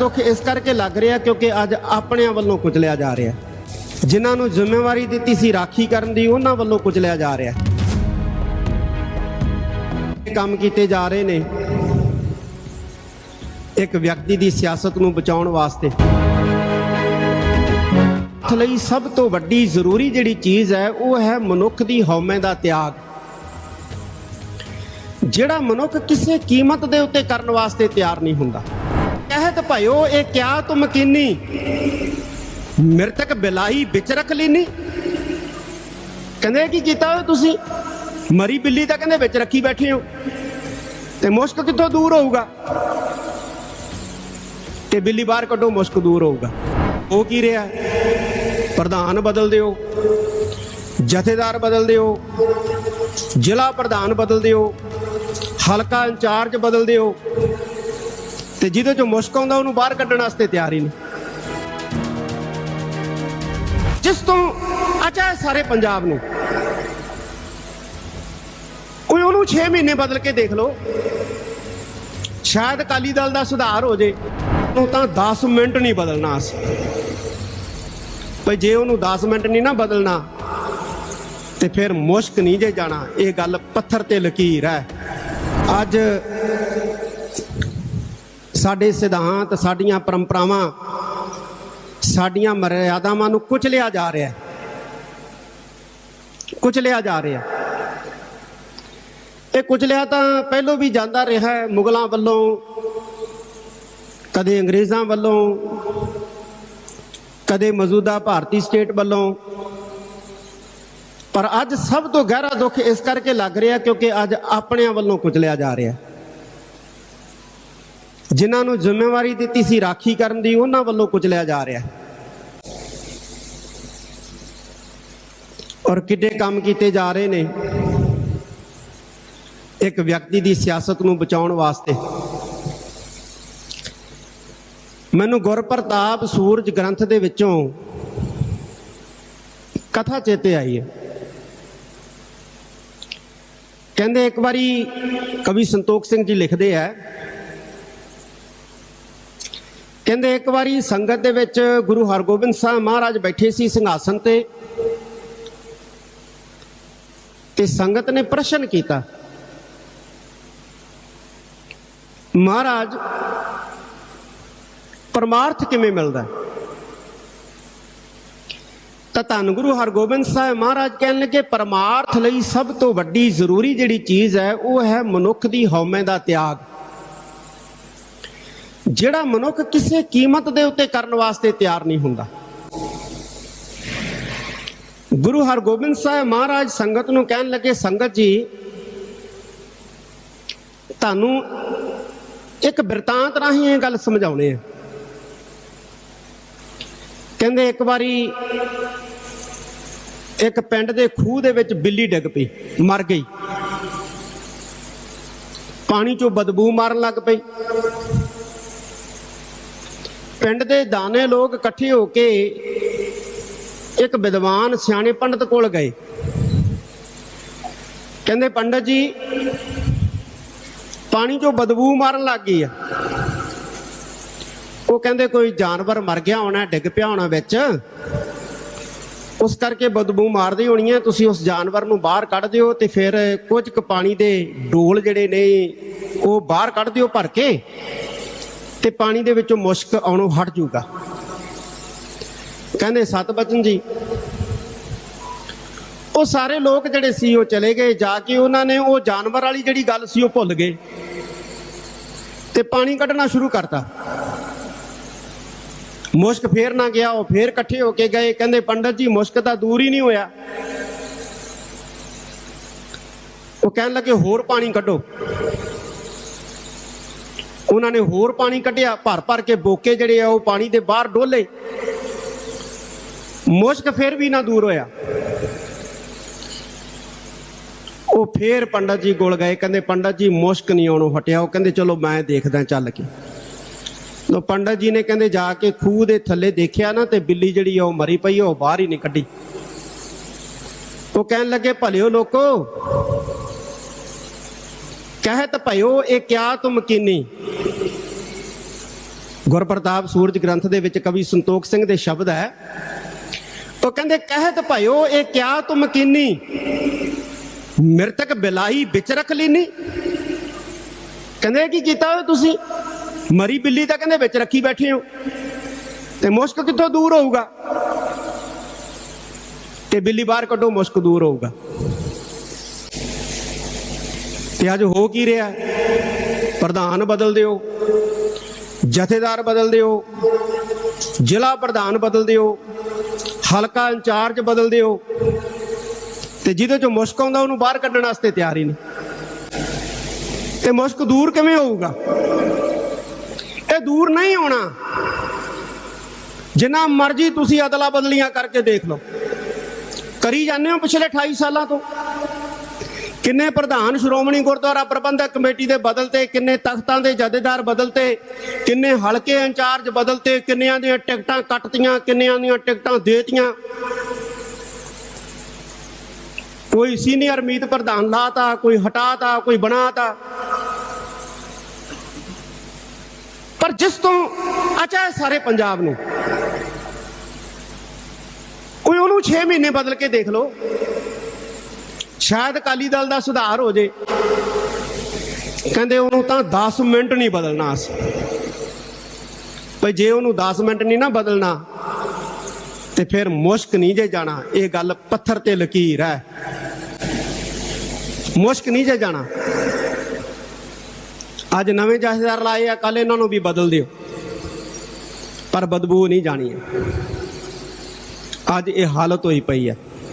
ਦੁੱਖ ਇਸ ਕਰਕੇ ਲੱਗ ਰਿਹਾ ਕਿਉਂਕਿ ਅੱਜ ਆਪਣਿਆਂ ਵੱਲੋਂ ਕੁਚਲਿਆ ਜਾ ਰਿਹਾ। ਜਿਨ੍ਹਾਂ ਨੂੰ ਜ਼ਿੰਮੇਵਾਰੀ ਦਿੱਤੀ ਸੀ ਰਾਖੀ ਕਰਨ ਦੀ, ਉਹਨਾਂ ਵੱਲੋਂ ਕੁਚਲਿਆ ਜਾ ਰਿਹਾ। ਕੰਮ ਕੀਤੇ ਜਾ ਰਹੇ ਨੇ ਇੱਕ ਵਿਅਕਤੀ ਦੀ ਸਿਆਸਤ ਨੂੰ ਬਚਾਉਣ ਵਾਸਤੇ। ਹੱਥ ਲਈ ਸਭ ਤੋਂ ਵੱਡੀ ਜ਼ਰੂਰੀ ਜਿਹੜੀ ਚੀਜ਼ ਹੈ, ਉਹ ਹੈ ਮਨੁੱਖ ਦੀ ਹਉਮੈ ਦਾ ਤਿਆਗ। ਜਿਹੜਾ ਮਨੁੱਖ ਕਿਸੇ ਕੀਮਤ ਦੇ ਉੱਤੇ ਕਰਨ ਵਾਸਤੇ ਤਿਆਰ ਨਹੀਂ ਹੁੰਦਾ। ਕਹਿਤ ਭਇਓ, ਇਹ ਕਿਆ ਤੁਮ ਕੀਨੀ ਮਿਰਤਕ ਬਿਲਾਈ ਵਿੱਚ ਰੱਖ ਲੈਨੀ? ਕਹਿੰਦੇ ਕੀ ਕੀਤਾ ਓਏ ਤੁਸੀਂ? ਮਰੀ ਬਿੱਲੀ ਤਾਂ ਕਹਿੰਦੇ ਵਿੱਚ ਰੱਖੀ ਬੈਠੇ ਹੋ। ਤੇ ਮੁਸ਼ਕ ਕਿੱਥੋਂ ਦੂਰ ਹੋਊਗਾ? ਤੇ ਬਿੱਲੀ ਬਾਹਰ ਕੱਢੋ, ਮੁਸ਼ਕ ਦੂਰ ਹੋਊਗਾ। ਉਹ ਕੀ ਰਿਹਾ? ਪ੍ਰਧਾਨ ਬਦਲ ਦਿਓ। ਜਥੇਦਾਰ ਬਦਲ ਦਿਓ। ਜ਼ਿਲ੍ਹਾ ਪ੍ਰਧਾਨ ਬਦਲ ਦਿਓ। ਹਲਕਾ ਇੰਚਾਰਜ ਬਦਲ ਦਿਓ। ਤੇ ਜਿਹਦੇ ਚੋਂ ਮੁਸ਼ਕ ਆਉਂਦਾ, ਉਹਨੂੰ ਬਾਹਰ ਕੱਢਣ ਵਾਸਤੇ ਤਿਆਰ ਹੀ ਨਹੀਂ। ਜਿਸ ਤੋਂ ਅਚਾ ਸਾਰੇ ਪੰਜਾਬ ਨੂੰ। ਕੋਈ ਉਹਨੂੰ 6 ਮਹੀਨੇ ਬਦਲ ਕੇ ਦੇਖ ਲਓ। ਸ਼ਾਇਦ ਅਕਾਲੀ ਦਲ ਦਾ ਸੁਧਾਰ ਹੋ ਜੇ ਉਹ ਤਾਂ 10 ਮਿੰਟ ਨਹੀਂ ਬਦਲਣਾ ਸੀ ਭਈ ਜੇ ਉਹਨੂੰ 10 ਮਿੰਟ ਨਹੀਂ ਨਾ ਬਦਲਣਾ, ਤੇ ਫਿਰ ਮੁਸ਼ਕ ਨਹੀਂ ਜੇ ਜਾਣਾ। ਇਹ ਗੱਲ ਪੱਥਰ ਤੇ ਲਕੀਰ ਹੈ। ਅੱਜ ਸਾਡੇ ਸਿਧਾਂਤ, ਸਾਡੀਆਂ ਪਰੰਪਰਾਵਾਂ, ਸਾਡੀਆਂ ਮਰਿਆਦਾਵਾਂ ਨੂੰ ਕੁਚਲਿਆ ਜਾ ਰਿਹਾ ਹੈ। ਕੁਚਲਿਆ ਜਾ ਰਿਹਾ ਇਹ ਕੁਚਲਿਆ ਤਾਂ ਪਹਿਲੋਂ ਵੀ ਜਾਂਦਾ ਰਿਹਾ ਹੈ ਮੁਗਲਾਂ ਵੱਲੋਂ, ਕਦੇ ਅੰਗਰੇਜ਼ਾਂ ਵੱਲੋਂ, ਕਦੇ ਮੌਜੂਦਾ ਭਾਰਤੀ ਸਟੇਟ ਵੱਲੋਂ। ਪਰ ਅੱਜ ਸਭ ਤੋਂ ਗਹਿਰਾ ਦੁੱਖ ਇਸ ਕਰਕੇ ਲੱਗ ਰਿਹਾ ਕਿਉਂਕਿ ਅੱਜ ਆਪਣਿਆਂ ਵੱਲੋਂ ਕੁਚਲਿਆ ਜਾ ਰਿਹਾ ਜਿਨ੍ਹਾਂ ਨੂੰ ਜ਼ਿੰਮੇਵਾਰੀ ਦਿੱਤੀ ਸੀ ਰਾਖੀ ਕਰਨ ਦੀ, ਉਹਨਾਂ ਵੱਲੋਂ ਕੁਚਲਿਆ ਜਾ ਰਿਹਾ ਔਰ ਕਿੱਡੇ ਕੰਮ ਕੀਤੇ ਜਾ ਰਹੇ ਨੇ ਇੱਕ ਵਿਅਕਤੀ ਦੀ ਸਿਆਸਤ ਨੂੰ ਬਚਾਉਣ ਵਾਸਤੇ। ਮੈਨੂੰ ਗੁਰਪ੍ਰਤਾਪ ਸੂਰਜ ਗ੍ਰੰਥ ਦੇ ਵਿੱਚੋਂ ਕਥਾ ਚੇਤੇ ਆਈ ਹੈ। ਕਹਿੰਦੇ ਇੱਕ ਵਾਰੀ ਕਵੀ ਸੰਤੋਖ ਸਿੰਘ ਜੀ ਲਿਖਦੇ ਆ ਕਹਿੰਦੇ ਇੱਕ ਵਾਰੀ ਸੰਗਤ ਦੇ ਵਿੱਚ ਗੁਰੂ ਹਰਗੋਬਿੰਦ ਸਾਹਿਬ ਮਹਾਰਾਜ ਬੈਠੇ ਸੀ ਸਿੰਘਾਸਨ ਤੇ ਤੇ ਸੰਗਤ ਨੇ ਪ੍ਰਸ਼ਨ ਕੀਤਾ। ਮਹਾਰਾਜ, ਪਰਮਾਰਥ ਕਿਵੇਂ ਮਿਲਦਾ? ਤਾਂ ਧੰਨ ਗੁਰੂ ਹਰਗੋਬਿੰਦ ਸਾਹਿਬ ਮਹਾਰਾਜ ਕਹਿਣ ਲੱਗੇ, ਪਰਮਾਰਥ ਲਈ ਸਭ ਤੋਂ ਵੱਡੀ ਜ਼ਰੂਰੀ ਜਿਹੜੀ ਚੀਜ਼ ਹੈ, ਉਹ ਹੈ ਮਨੁੱਖ ਦੀ ਹਉਮੈ ਦਾ ਤਿਆਗ। ਜਿਹੜਾ ਮਨੁੱਖ ਕਿਸੇ ਕੀਮਤ ਦੇ ਉੱਤੇ ਕਰਨ ਵਾਸਤੇ ਤਿਆਰ ਨਹੀਂ ਹੁੰਦਾ। ਗੁਰੂ ਹਰਗੋਬਿੰਦ ਸਾਹਿਬ ਮਹਾਰਾਜ ਸੰਗਤ ਨੂੰ ਕਹਿਣ ਲੱਗੇ, ਸੰਗਤ ਜੀ, ਤੁਹਾਨੂੰ ਇੱਕ ਬਿਰਤਾਂਤ ਰਾਹੀਂ ਇਹ ਗੱਲ ਸਮਝਾਉਣੇ ਆ ਕਹਿੰਦੇ, ਇੱਕ ਵਾਰੀ ਇੱਕ ਪਿੰਡ ਦੇ ਖੂਹ ਦੇ ਵਿੱਚ ਬਿੱਲੀ ਡਿੱਗ ਪਈ, ਮਰ ਗਈ। ਪਾਣੀ ਚੋਂ ਬਦਬੂ ਮਾਰਨ ਲੱਗ ਪਈ। ਪਿੰਡ ਦੇ ਦਾਨੇ ਲੋਕ ਇਕੱਠੇ ਹੋ ਕੇ ਇੱਕ ਵਿਦਵਾਨ ਸਿਆਣੇ ਪੰਡਤ ਕੋਲ ਗਏ। ਕਹਿੰਦੇ, ਪੰਡਤ ਜੀ, ਪਾਣੀ ਚੋਂ ਬਦਬੂ ਮਾਰਨ ਲੱਗ ਗਈ ਆ। ਉਹ ਕਹਿੰਦੇ, ਕੋਈ ਜਾਨਵਰ ਮਰ ਗਿਆ ਹੋਣਾ, ਡਿੱਗ ਪਿਆ ਹੋਣਾ ਵਿੱਚ। ਉਸ ਕਰਕੇ ਬਦਬੂ ਮਾਰਦੀ ਹੋਣੀ ਹੈ ਤੁਸੀਂ ਉਸ ਜਾਨਵਰ ਨੂੰ ਬਾਹਰ ਕੱਢ ਦਿਓ ਤੇ ਫਿਰ ਕੁਝ ਕੁ ਪਾਣੀ ਦੇ ਡੋਲ ਜਿਹੜੇ ਨੇ, ਉਹ ਬਾਹਰ ਕੱਢ ਦਿਓ ਭਰ ਕੇ। ਤੇ ਪਾਣੀ ਦੇ ਵਿੱਚੋਂ ਮੁਸ਼ਕ ਆਉਣੋਂ ਹਟ ਜੂਗਾ। ਕਹਿੰਦੇ ਸਤਬਚਨ ਜੀ, ਉਹ ਸਾਰੇ ਲੋਕ ਜਿਹੜੇ ਸੀ, ਉਹ ਚਲੇ ਗਏ। ਜਾ ਕੇ ਉਹਨਾਂ ਨੇ ਉਹ ਜਾਨਵਰ ਵਾਲੀ ਜਿਹੜੀ ਗੱਲ ਸੀ, ਉਹ ਭੁੱਲ ਗਏ। ਤੇ ਪਾਣੀ ਕੱਢਣਾ ਸ਼ੁਰੂ ਕਰਤਾ। ਮੁਸ਼ਕ ਫੇਰ ਨਾ ਗਿਆ, ਉਹ ਫੇਰ ਇਕੱਠੇ ਹੋ ਕੇ ਗਏ। ਕਹਿੰਦੇ, ਪੰਡਤ ਜੀ, ਮੁਸ਼ਕ ਤਾਂ ਦੂਰ ਹੀ ਨਹੀਂ ਹੋਇਆ। ਉਹ ਕਹਿਣ ਲੱਗੇ, ਹੋਰ ਪਾਣੀ ਕੱਢੋ। ਉਹਨਾਂ ਨੇ ਹੋਰ ਪਾਣੀ ਕੱਢਿਆ, ਭਰ ਭਰ ਕੇ ਬੋਕੇ ਜਿਹੜੇ ਆ ਉਹ ਪਾਣੀ ਦੇ ਬਾਹਰ ਡੋਲੇ। ਮੁਸ਼ਕ ਫਿਰ ਵੀ ਨਾ ਦੂਰ ਹੋਇਆ। ਉਹ ਫੇਰ ਪੰਡਤ ਜੀ ਕੋਲ ਗਏ, ਕਹਿੰਦੇ ਪੰਡਤ ਜੀ ਮੁਸ਼ਕ ਨਹੀਂ ਆਉਣੋਂ ਹਟਿਆ। ਉਹ ਕਹਿੰਦੇ ਚਲੋ ਮੈਂ ਦੇਖਦਾ ਚੱਲ ਕੇ। ਲੋ ਪੰਡਤ ਜੀ ਨੇ ਕਹਿੰਦੇ ਜਾ ਕੇ ਖੂਹ ਦੇ ਥੱਲੇ ਦੇਖਿਆ ਨਾ ਤੇ ਬਿੱਲੀ ਜਿਹੜੀ ਆ ਉਹ ਮਰੀ ਪਈ ਉਹ ਬਾਹਰ ਹੀ ਨਹੀਂ ਕੱਢੀ। ਉਹ ਕਹਿਣ ਲੱਗੇ, ਭਲਿਓ ਲੋਕੋ, ਕਹਿਤ ਭਇਓ, ਇਹ ਕਿਆ ਤੁਮ ਕੀਨੀ? ਗੁਰਪ੍ਰਤਾਪ ਸੂਰਜ ਗ੍ਰੰਥ ਦੇ ਵਿੱਚ ਕਵੀ ਸੰਤੋਖ ਸਿੰਘ ਦੇ ਸ਼ਬਦ ਹੈ। ਉਹ ਕਹਿੰਦੇ, ਕਹਿਤ ਭਇਓ, ਇਹ ਕਿਆ ਤੁਮ ਕੀਨੀ? ਮਿਰਤਕ ਬਿਲਾਈ ਵਿੱਚ ਰਖ ਲੀਨੀ? ਕਹਿੰਦੇ ਕੀ ਕੀਤਾ ਓਏ ਤੁਸੀਂ? ਮਰੀ ਬਿੱਲੀ ਤਾਂ ਕਹਿੰਦੇ ਵਿੱਚ ਰੱਖੀ ਬੈਠੇ ਹੋ। ਤੇ ਮੁਸ਼ਕ ਕਿੱਥੋਂ ਦੂਰ ਹੋਊਗਾ? ਤੇ ਬਿੱਲੀ ਬਾਹਰ ਕੱਢੋ, ਮੁਸ਼ਕ ਦੂਰ ਹੋਊਗਾ। ਤੇ ਅੱਜ ਹੋ ਕੀ ਰਿਹਾ? ਪ੍ਰਧਾਨ ਬਦਲ ਦਿਓ। ਜਥੇਦਾਰ ਬਦਲ ਦਿਓ, ਜ਼ਿਲ੍ਹਾ ਪ੍ਰਧਾਨ ਬਦਲ ਦਿਓ, ਹਲਕਾ ਇੰਚਾਰਜ ਬਦਲ ਦਿਓ, ਤੇ ਜਿਹਦੇ ਚੋਂ ਮੁਸ਼ਕ ਆਉਂਦਾ ਉਹਨੂੰ ਬਾਹਰ ਕੱਢਣ ਵਾਸਤੇ ਤਿਆਰ ਹੀ ਨਹੀਂ। ਤੇ ਮੁਸ਼ਕ ਦੂਰ ਕਿਵੇਂ ਹੋਊਗਾ? ਇਹ ਦੂਰ ਨਹੀਂ ਹੋਣਾ। ਜਿੰਨਾ ਮਰਜ਼ੀ ਤੁਸੀਂ ਅਦਲਾ ਬਦਲੀਆਂ ਕਰਕੇ ਦੇਖ ਲਓ। ਕਰੀ ਜਾਂਦੇ ਹੋ ਪਿਛਲੇ 28 ਸਾਲਾਂ ਤੋਂ। ਕਿੰਨੇ ਪ੍ਰਧਾਨ ਸ਼੍ਰੋਮਣੀ ਗੁਰਦੁਆਰਾ ਪ੍ਰਬੰਧਕ ਕਮੇਟੀ ਦੇ ਬਦਲਤੇ ਕਿੰਨੇ ਤਖਤਾਂ ਦੇ ਜਥੇਦਾਰ ਬਦਲਤੇ ਕਿੰਨੇ ਹਲਕੇ ਇੰਚਾਰਜ ਬਦਲਤੇ ਕਿੰਨਿਆਂ ਦੀਆਂ ਟਿਕਟਾਂ ਕੱਟਤੀਆਂ, ਕਿੰਨਿਆਂ ਦੀਆਂ ਟਿਕਟਾਂ ਦੇਤੀਆਂ? ਕੋਈ ਸੀਨੀਅਰ ਮੀਤ ਪ੍ਰਧਾਨ ਲਾਤਾ, ਕੋਈ ਹਟਾਤਾ, ਕੋਈ ਬਣਾਤਾ। ਪਰ ਜਿਸ ਤੋਂ ਅਚਾ ਸਾਰੇ ਪੰਜਾਬ ਨੂੰ, ਕੋਈ ਉਹਨੂੰ 6 ਮਹੀਨੇ ਬਦਲ ਕੇ ਦੇਖ ਲਓ। ਸ਼ਾਇਦ ਅਕਾਲੀ ਦਲ ਦਾ ਸੁਧਾਰ ਹੋ ਜੇ। ਕਹਿੰਦੇ ਉਹਨੂੰ ਤਾਂ 10 ਮਿੰਟ ਨਹੀਂ ਬਦਲਣਾ ਅਸੀਂ। ਭਈ ਜੇ ਉਹਨੂੰ 10 ਮਿੰਟ ਨਹੀਂ ਨਾ ਬਦਲਣਾ, ਤੇ ਫਿਰ ਮੁਸ਼ਕ ਨਹੀਂ ਜੇ ਜਾਣਾ। ਇਹ ਗੱਲ ਪੱਥਰ ਤੇ ਲਕੀਰ ਹੈ। ਮੁਸ਼ਕ ਨਹੀਂ ਜੇ ਜਾਣਾ। ਅੱਜ ਨਵੇਂ ਜਥੇਦਾਰ ਲਾਏ ਆ ਕੱਲ ਇਹਨਾਂ ਨੂੰ ਵੀ ਬਦਲ ਦਿਓ। ਪਰ ਬਦਬੂ ਨਹੀਂ ਜਾਣੀ। ਅੱਜ ਇਹ ਹਾਲਤ ਹੋਈ ਪਈ ਹੈ।